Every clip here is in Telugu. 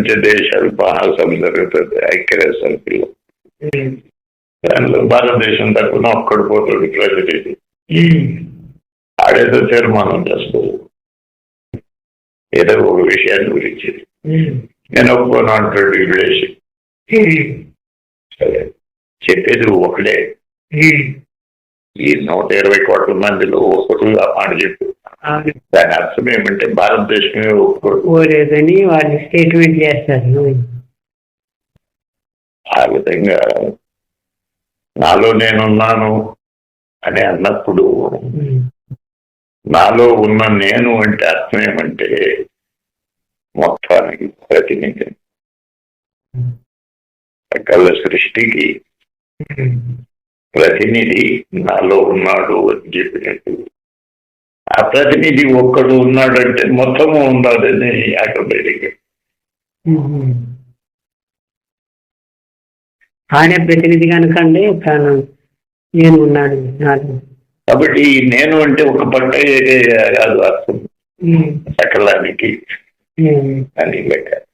ప్రపంచ దేశాలు మహాసముద్ర ఐక్యరాజ్య సమితిలో. దానిలో భారతదేశం తరఫున ఒక్కడు పోతాడు ప్రతినిధి ఉమ్. ఆడేదో తీర్మానం చేస్తాడు ఏదో ఒక విషయాన్ని గురించి. నేను ఒప్పుకోను అంటాడు విడేసి. సరే చెప్పేది ఒకడే. ఈ నూట ఇరవై కోట్ల మందిలో ఒకరు ఆ మాట చెప్పు అవును. దాని అర్థం ఏమంటే భారతదేశమే ఓలేదని వాళ్ళు స్టేట్మెంట్ చేస్తారు ఆ విధంగా నాలో నేనున్నాను అని అన్నప్పుడు. నాలో ఉన్న నేను అంటే అర్థం ఏమంటే మొత్తానికి ప్రతినిధి సకల సృష్టికి. ప్రతినిధి నాలో ఉన్నాడు అని చెప్పినట్టు ఆ ప్రతినిధి ఒక్కడు ఉన్నాడంటే మొత్తము ఉన్నాడని ఆటోమేటిక్. ఆయన ప్రతినిధి కనుకండి తాను నేను ఉన్నాడు నాడు కాబట్టి నేను అంటే ఒక పట్ట కాదు అర్థం. సకలానికి. అని లెక్క.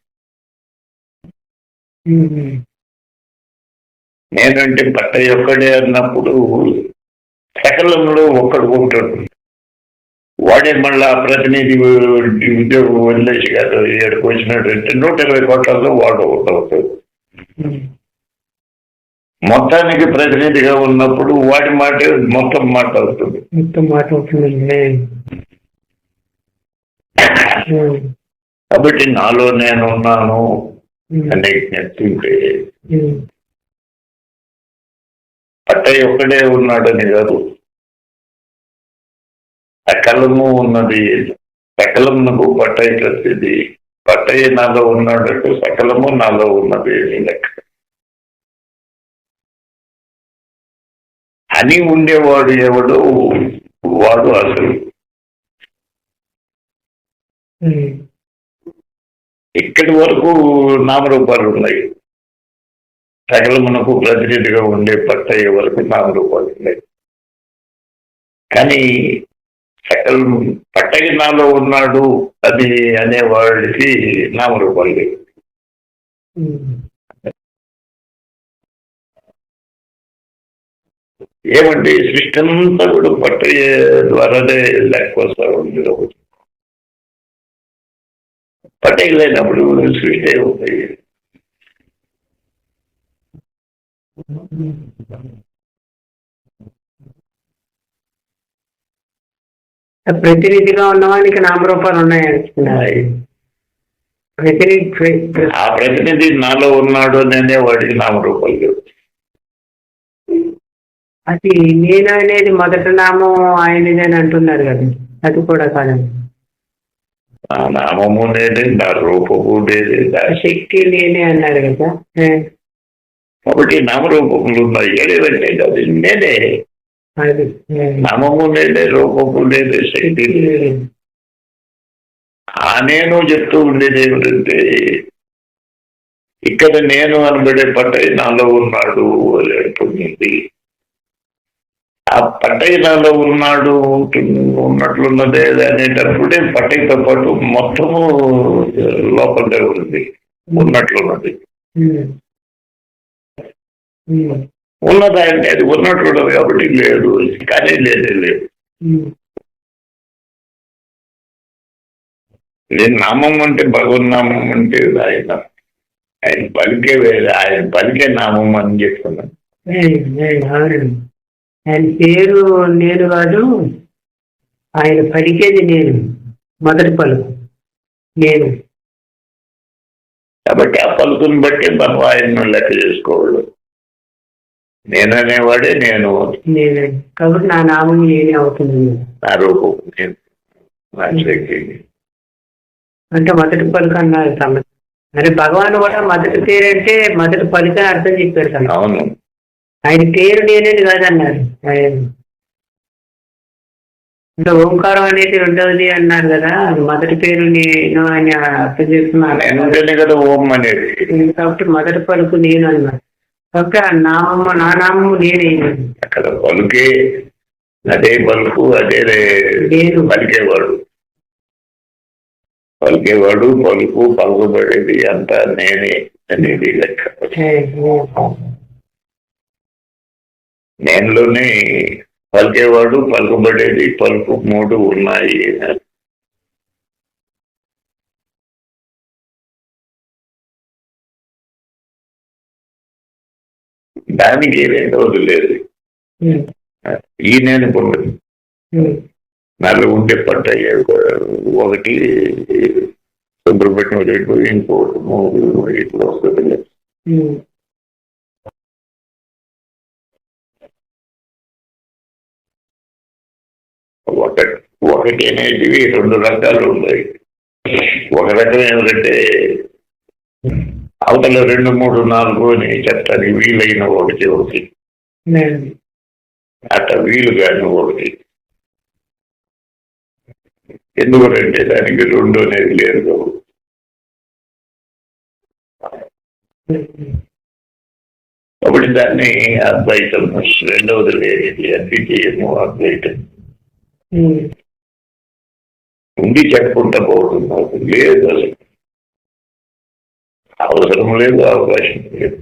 నేనంటే పట్ట ఒక్కడే అన్నప్పుడు సకలంలో ఒక్కడు ఉంటాడు వాడే మళ్ళా ప్రతినిధి ఉద్యోగం వదిలేసి కాదు ఏడుకు వచ్చినట్టు నూట ఇరవై కోట్లలో వాడు ఉమ్. మొత్తానికి ప్రతినిధిగా ఉన్నప్పుడు వాడి మాట మొత్తం మాట అవుతుంది మొత్తం మాట అవుతుందండి. కాబట్టి నాలో నేను ఉన్నాను ఉమ్. అనే జ్ఞప్తింటే ఉమ్. పట్టయ్య ఒక్కడే ఉన్నాడని కాదు. సకలము ఉన్నది. సకలమునకు పట్టయ్య ప్రతిది పట్టయ్య నాలో ఉన్నాడంటే సకలము నాలో ఉన్నది అని లెక్క. అని ఉండేవాడు ఎవడు వాడు అసలు. ఇక్కడి వరకు నామరూపాలు ఉన్నాయి. సకలమునకు ప్రతినిధిగా ఉండే పట్టయ్య వరకు నామరూపాలు కానీ సకల పట్టకి నాలో ఉన్నాడు అది అనేవాడికి నామరూపాలు లేవు. ఏమంటే సృష్టి అంతా కూడా పట్టయ్య ద్వారానే లెక్క ఉంది ఒకటి. లేనప్పుడు సృష్టి అవుతాయి ప్రతినిధిగా ఉన్నవానికి నామరూపాలు ఉన్నాయంటున్నారు ప్రతినిధి ప్ర- ప్ర- ఆ ప్రతినిధి నాలో ఉన్నాడు అనే వాడికి నామరూపాలు అది నేను అనేది మొదటి నామం ఆయనది అని అంటున్నారు కదా. అది కూడా కాదండి నా నామము నేనే నా రూపము నేనే నా శక్తి నేనే అన్నారు కదా. కాబట్టి నామరూపములు ఉన్నాయి. ఏదేవంటే అది నేనే. నామము నేనే రూపము నేనే శక్తి నేనే. ఆ నేను చెప్తూ ఉండేది ఏమిటంటే ఇక్కడ నేను అనబడే పట్టయ్య నాలో ఉన్నాడు అని అంటుంది ఆ పట్టయ్య నాలో ఉన్నాడు ఉన్నట్లున్నదే అనేటప్పుడే పట్టయ్యతో పాటు మొత్తము లోపలే ఉంది. ఉన్నట్లున్నది. ఉమ్. ఉమ్. ఉన్నదా అంటే అది ఉన్నట్లున్నది కాబట్టి లేదు. కానీ లేదే లేదు. నేను నామం అంటే భగవన్నామం అంటే ఆయన. ఆయన పలికే వేరే ఆయన పలికే నామం అని చెప్తున్నాను ఆయన పేరు నేను కాదు ఆయన పలికేది నేను మొదటి పలుకు. నేను. కాబట్టి ఆ పలుకుని బట్టి మనం ఆయన్ను లెక్క చేసుకోవాలి. నేననేవాడే నేను నేను. కాబట్టి నా నామం నేనే అవుతుంది. నా రూపం నేను నా శక్తి అంటే మొదటి పలుకు అన్నారు సమస్య మరి భగవాన్ కూడా మొదటి పేరు అంటే మొదటి పలుకు అని అర్థం చెప్పారు కదా అవును. ఆయన పేరు నేనేది కాదన్నారు. ఆయన ఓంకారం అనేది రెండవది అన్నారు కదా అది మొదటి పేరు నేను అని అర్థం చేస్తున్నారు నేనుంటేనే కదా ఓం అనేది. కాబట్టి మొదటి పలుకు నేను అన్నారు. ఆ నామము నా నామము నేనే. అక్కడ పలుకే అదే పలుకు అదే నేను పలికేవాడు పలికేవాడు పలుకు పలుకుబడేది అంతా నేనే అనేది లెక్క. నేనులోనే పలికేవాడు పలుకుబడేది పలుకు మూడు ఉన్నాయి. దానికి రెండవది లేదు. ఈ నేను ఉండదు నాలుగు ఉంటే పట్టాయి ఒకటి శుభ్రపెట్టిన రేటు ఇంకోటి మూడు ఇట్లా వస్తుంది. ఒక ఒకటి అనేది రెండు రకాలు ఉన్నాయి. ఒక రకం ఏమిటంటే అవతల రెండు మూడు నాలుగు అని చెప్తాను వీలైన ఒకటి ఒకటి అట్లా వీలు కాని ఒకటి ఎందుకంటే దానికి రెండు అనేది లేదు కాబట్టి దాన్ని అద్వైతం రెండవది లేనిది అద్వితీయము అద్వైతం. ఉండి చెప్పుకుంటా పోతున్నారు లేదు అసలు. అవసరం లేదు అవకాశం లేదు.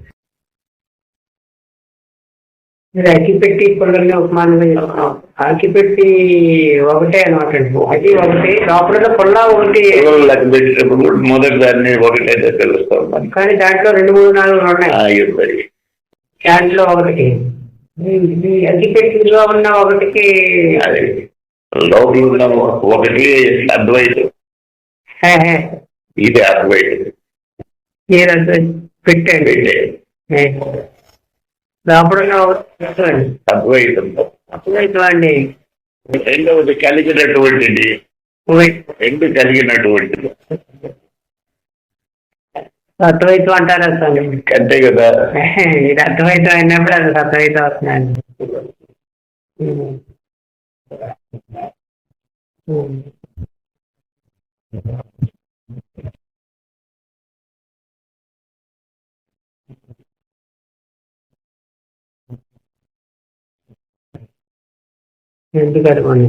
మీరు అగ్గిపెట్టి పుల్లల్ని ఉపమానంగా అగ్గిపెట్టి ఒకటే అనమాట అండి. అది ఒకటి లోపల పుల్ల ఒకటి. కూడా మొదటి దాన్ని ఒకటైతే తెలుస్తాం మనకి కానీ దాంట్లో రెండు మూడు నాలుగు ఉన్నాయి. దాంట్లో ఒకటి. అగ్గిపెట్టిలో ఉన్న ఒకటికి అది లోపల ఉన్న ఒకటి అద్వైతం. హే, హే, ఇది అద్వైతం. మీరు అది పెట్టండి. అద్వైతం అద్వైతం అండి రెండవది కలిగినటువంటిది. రెండు కలిగినటువంటిది. అద్వైతం అంటారు అసలు అంతే కదా. ఇది అద్వైతం అయినప్పుడు అది వస్తుందండి ఉమ్. ఉమ్. ఎందుకు అనుకోండి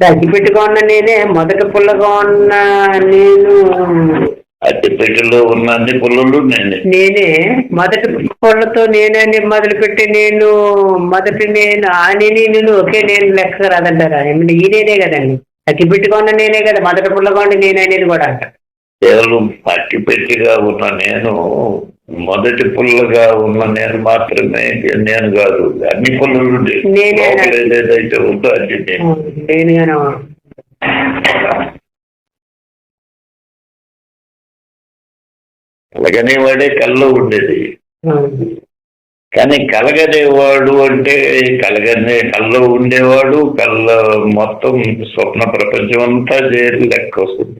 దగ్గి పెట్టుకున్న నేనే మొదట పుల్లగా ఉన్న నేను. అట్టి పెట్టెలో ఉన్న అన్ని పుల్లలు నేనే. నేనే మొదటి పుల్లతో నేనని మొదలుపెట్టి నేను మొదటి నేను ఆ నేనే నేను ఒకే నేను లెక్క రాదంటారా? ఏమంటే ఈ నేనే కదండి. అగ్గి పెట్టుకున్న నేనే కదా మొదటి పుల్లగా ఉండి నేనే అనేది కూడా అంటారు కేవలం అట్టి పెట్టిగా ఉన్న నేను మొదటి పుల్లగా ఉన్న నేను మాత్రమే నేను కాదు అన్ని పుల్లలు ఏదైతే ఉందో అది నేను. నేనుగాను కలగనేవాడే కల్లో ఉండేది. కానీ కలగనేవాడు అంటే కలగనే కల్లో ఉండేవాడు కళ్ళ మొత్తం స్వప్న ప్రపంచం అంతా చేరి లెక్క వస్తుంది.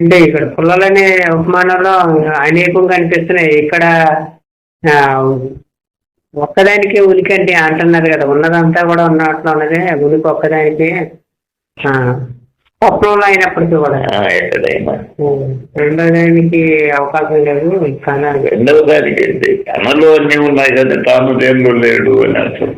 అంటే ఇక్కడ పుల్లలనే ఉపమానంలో అనేకంగా కనిపిస్తున్నాయి ఇక్కడ ఒక్కదానికే ఉనికి అంటే అంటున్నారు కదా ఉన్నదంతా కూడా ఉన్నట్లు ఉన్నది ఉనికి ఒక్కదానికి స్వప్నంలో అయినప్పటికీ కూడా ఆ, ఎక్కడైనా ఉం. రెండో దానికి అవకాశం లేదు కానీ రెండవ దానికి కనలో అన్నీ ఉన్నాయి కదా తాను దేనిలో లేడు అని అర్థం.